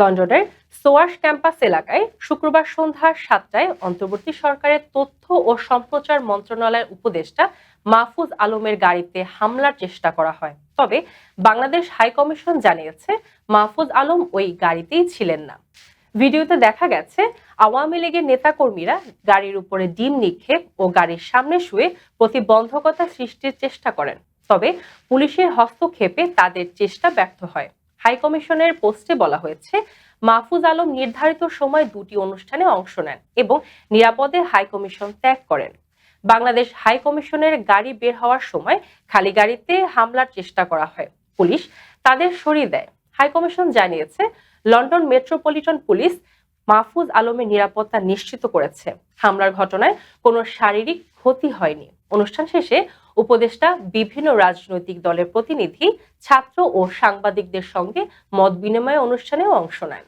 লন্ডনের সোয়াশ ক্যাম্পাস এলাকায় শুক্রবার সন্ধ্যা সাতটায় অন্তর্বর্তী সরকারের তথ্য ও সম্প্রচার মন্ত্রণালয়ের উপদেষ্টা মাহফুজ আলমের গাড়িতে হামলার চেষ্টা করা হয়। তবে বাংলাদেশ হাইকমিশন জানিয়েছে, মাহফুজ আলম ওই গাড়িতেই ছিলেন না। ভিডিওতে দেখা গেছে, আওয়ামী লীগের নেতাকর্মীরা গাড়ির উপরে ডিম নিক্ষেপ ও গাড়ির সামনে শুয়ে প্রতিবন্ধকতা সৃষ্টির চেষ্টা করেন। তবে পুলিশের হস্তক্ষেপে তাদের চেষ্টা ব্যর্থ হয়। হাইকমিশনের পোস্টে বলা হয়েছে, মাহফুজ আলম নির্ধারিত সময় দুটি অনুষ্ঠানে অংশ নেন এবং নিরাপদে হাইকমিশন ত্যাগ করেন। বাংলাদেশ হাইকমিশনের গাড়ি বের হওয়ার সময় খালি গাড়িতে হামলার চেষ্টা করা হয়। পুলিশ তাদের সরিয়ে দেয়। হাইকমিশন জানিয়েছে, লন্ডন মেট্রোপলিটন পুলিশ মাহফুজ আলমের নিরাপত্তা নিশ্চিত করেছে। হামলার ঘটনায় কোনো শারীরিক ক্ষতি হয়নি। অনুষ্ঠান শেষে উপদেষ্টা বিভিন্ন রাজনৈতিক দলের প্রতিনিধি ছাত্র ও সাংবাদিকদের সঙ্গে মত বিনিময় অনুষ্ঠানেও অংশ নেন।